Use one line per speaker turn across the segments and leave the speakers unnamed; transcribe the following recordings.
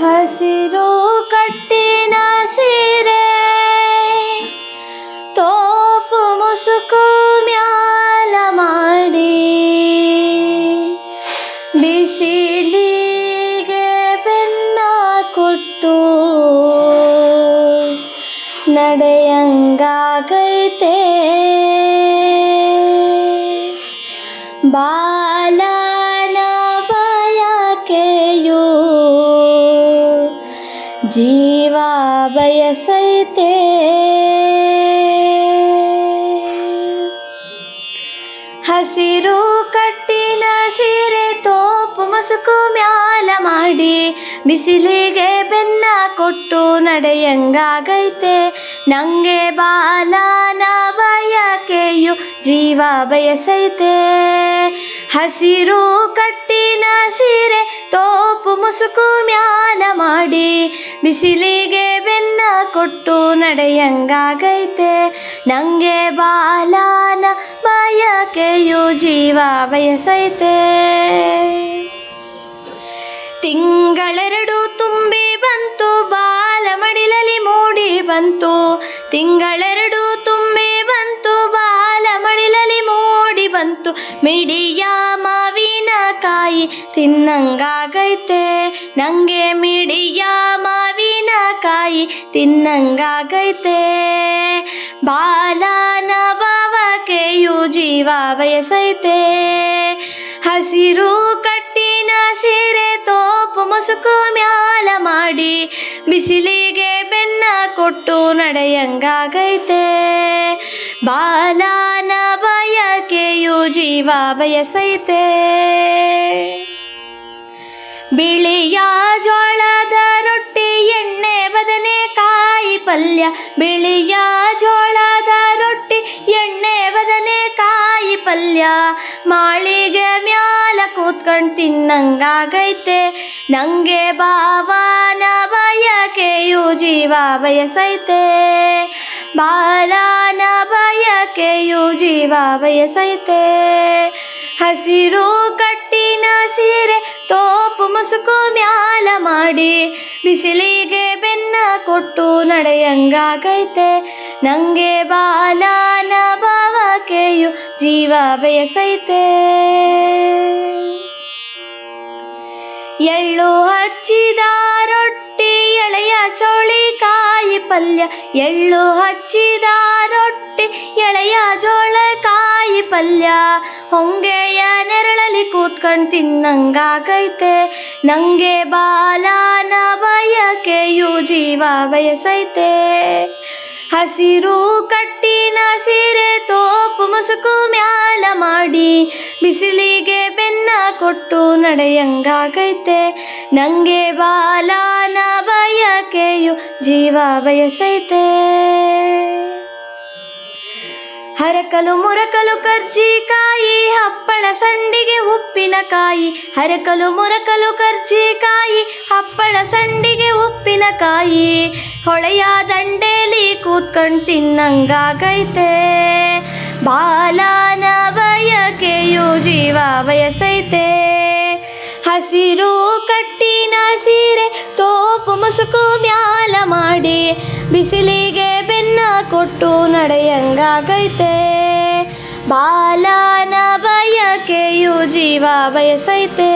ಹಸಿರು ಕಟ್ಟಿನ ಸೀರೆ ತೋಪು ಮುಸುಕು ಮ್ಯಾಲ ಮಾಡಿ ಬಿಸಿಲಿಗೆ ಬೆನ್ನ ಕೊಟ್ಟು ನಡೆಯಂಗಾಗೈತೆ. ಬಾಲ ಜೀವ ಬಯಸೈತೆ. ಹಸಿರು ಕಟ್ಟಿನ ಸೀರೆ ತೋಪು ಮುಸುಕು ಮ್ಯಾಲ ಮಾಡಿ, ಬಿಸಿಲಿಗೆ ಬೆನ್ನ ಕೊಟ್ಟು ನಡೆಯಂಗಾಗೈತೆ. ನಂಗೆ ಬಾಲನ ಬಯಕೆಯು ಜೀವ ಬಯಸೈತೆ. ಹಸಿರು ಕಟ್ಟಿನ ಸೀರೆ ತೋಪು ಮುಸುಕು ಮ್ಯಾಲ ಮಾಡಿ ಬಿಸಿಲಿಗೆ ಬೆನ್ನ ಕೊಟ್ಟು ನಡೆಯಂಗಾಗೈತೆ. ನಂಗೆ ಬಾಲಾನ ಬಯಕೆಯು ಜೀವ ಬಯಸೈತೆ. ತಿಂಗಳೆರಡು ತುಂಬಿ ಬಂತು, ಬಾಲ ಮಡಿಲಲಿ ಮೂಡಿ ಬಂತು. ತಿಂಗಳೆರಡು ತುಂಬಿ ಬಂತು, ಬಾಲ ಮಡಿಲಲಿ ಮೂಡಿ ಬಂತು. ಮಿಡಿಯ ತಿನ್ನಂಗಾಗೈತೆ. ನಂಗೆ ಮಿಡಿಯ ಮಾವಿನ ಕಾಯಿ ತಿನ್ನಂಗಾಗೈತೆ. ಬಾಲನ ಬವಕೆಯು ಜೀವ ಬಯಸೈತೆ. ಹಸಿರು ಕಟ್ಟಿನ ಸೀರೆ ತೋಪು ಮುಸುಕು ಮ್ಯಾಲ ಮಾಡಿ ಬಿಸಿಲಿಗೆ ಬೆನ್ನ ಕೊಟ್ಟು ನಡೆಯಂಗಾಗೈತೆ. ಬಾಲನ ಜೀವ ಬಯಸೈತೆ ಬಿಳಿಯ ಜೋಳದ ರೊಟ್ಟಿ, ಎಣ್ಣೆ, ಬದನೆ ಕಾಯಿ ಪಲ್ಯ. ಬಿಳಿಯ ಜೋಳದ ರೊಟ್ಟಿ, ಎಣ್ಣೆ, ಬದನೆ ಕಾಯಿ ಪಲ್ಯ. ಮಾಳಿಗೆ ಮ್ಯಾಲ ಕೂತ್ಕೊಂಡು ತಿನ್ನಂಗಾಗೈತೆ. ನಂಗೆ ಬಾವನ ಬಯಕೆಯು ಜೀವ ಬಯಸೈತೆ ಬಾಲನ ಜೀವ ಬಯಸೈತೆ. ಹಸಿರು ಕಟ್ಟಿನ ಸೀರೆ ತೋಪು ಮುಸುಕು ಮ್ಯಾಲ ಮಾಡಿ ಬಿಸಿಲಿಗೆ ಬೆನ್ನ ಕೊಟ್ಟು ನಡೆಯಂಗಾಗೈತೆ. ನಂಗೆ ಬಾಲನ ಭಾವಕೆಯು ಜೀವ ಬಯಸೈತೆ. ಎಳ್ಳು ಹಚ್ಚಿದ ರೊಟ್ಟಿ ಎಳೆಯ ಚೌಳಿಕಾಯಿ ಪಲ್ಯ, ಎಳ್ಳು ಹಚ್ಚಿದ ರೊಟ್ಟಿ, ಎಳೆಯ ಜೋಳ ಕಾಯಿ ಪಲ್ಯ. ಹೊಂಗೆಯ ನೆರಳಲ್ಲಿ ಕೂತ್ಕೊಂಡು ತಿನ್ನಂಗಾಗೈತೆ. ನಂಗೆ ಬಾಲನ ಬಯಕೆಯು ಜೀವ ಬಯಸೈತೆ. ಹಸಿರು ಕಟ್ಟಿನ ಸೀರೆ ತೋಪು, ಮುಸುಕು ಮ್ಯಾಲ ಮಾಡಿ, ಬಿಸಿಲಿಗೆ ಕೊಟ್ಟು ನಡೆಯಂಗಾಗೈತೆ. ನಂಗೆ ಬಾಲನ ಬಯಕೆಯು ಜೀವ ಬಯಸೈತೆ. ಹರಕಲು ಮುರಕಲು ಕರ್ಜಿಕಾಯಿ ಹಪ್ಪಳ ಸಂಡಿಗೆ ಉಪ್ಪಿನಕಾಯಿ ಹರಕಲು ಮುರಕಲು ಕರ್ಜಿಕಾಯಿ ಹಪ್ಪಳ ಸಂಡಿಗೆ ಉಪ್ಪಿನಕಾಯಿ ಹೊಳೆಯ ದಂಡೇಲಿ ಕೂತ್ಕೊಂಡು ತಿನ್ನಂಗಾಗೈತೆ. ಬಾಲನ ಬಯಕೆಯು ಜೀವ ಬಯಸೈತೆ ಹಸಿರು ಕಟ್ಟಿನ ಸೀರೆ, ತೋಪು ಮುಸುಕು ಮ್ಯಾಲ ಮಾಡಿ, ಬಿಸಿಲಿಗೆ ಬೆನ್ನ ಕೊಟ್ಟು ನಡೆಯಂಗಾಗೈತೆ. ಬಾಲನ ಬಯಕೆಯು ಜೀವ ಬಯಸೈತೆ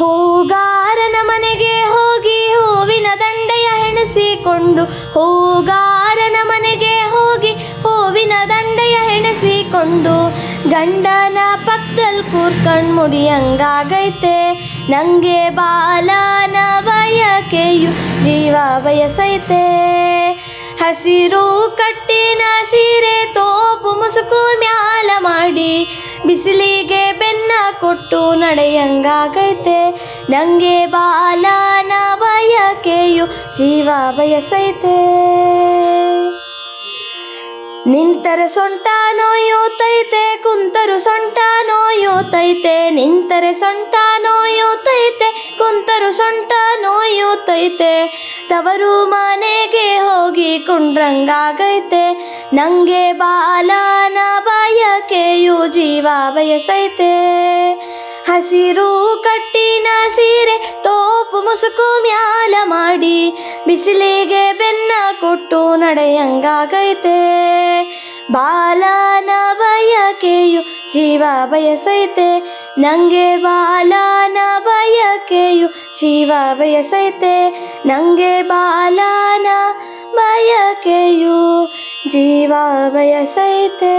ಹೂಗಾರನ ಮನೆಗೆ ಹೋಗಿ ಹೂವಿನ ದಂಡೆಯ ಹೆಣಸಿಕೊಂಡು, ಹೂಗಾರನ ಮನೆಗೆ ಹೆಣಸಿಕೊಂಡು ಗಂಡನ ಪಕ್ಕದಲ್ಲಿ ಕೂರ್ಕೊಂಡು ಮುಡಿಯಂಗಾಗೈತೆ. ನಂಗೆ ಬಾಲನ ಬಯಕೆಯು ಜೀವ ಬಯಸೈತೆ. ಹಸಿರು ಕಟ್ಟಿನ ಸೀರೆ ತೋಪು ಮುಸುಕು ಮ್ಯಾಲ ಮಾಡಿ ಬಿಸಿಲಿಗೆ ಬೆನ್ನ ಕೊಟ್ಟು ನಡೆಯಂಗಾಗೈತೆ. ನಂಗೆ ಬಾಲನ ಬಯಕೆಯು ಜೀವ ಬಯಸೈತೆ. ನಿಂತರೆ ಸೊಂಟ ನೋಯೋತೈತೆ, ಕುಂತರು ಸೊಂಟ ನೋಯೋತೈತೆ. ನಿಂತರೆ ಸೊಂಟ ನೋಯೋತೈತೆ, ಕುಂತರು ಸೊಂಟ ನೋಯೋತೈತೆ. ತವರು ಮನೆಗೆ ಹೋಗಿ ಕುಂಡ್ರಂಗಾಗೈತೆ. ನಂಗೆ ಬಾಲನ ಬಯಕೆಯು ಜೀವ ಬಯಸೈತೆ. ಹಸಿರು ಕಟ್ಟಿನ ಸೀರೆ ತೋಪು ಮುಸುಕು ಮ್ಯಾಲ ಮಾಡಿ ಬಿಸಿಲಿಗೆ ಬೆನ್ನ ಕೊಟ್ಟು ನಡೆಯಂಗಾಗೈತೆ. ಬಾಲನ ಬಯಕೆಯು ಜೀವ ಬಯಸೈತೆ. ನಂಗೆ ಬಾಲನ ಬಯಕೆಯು ಜೀವ ಬಯಸೈತೆ. ನಂಗೆ ಬಾಲನ ಬಯಕೆಯು ಜೀವ ಬಯಸೈತೆ.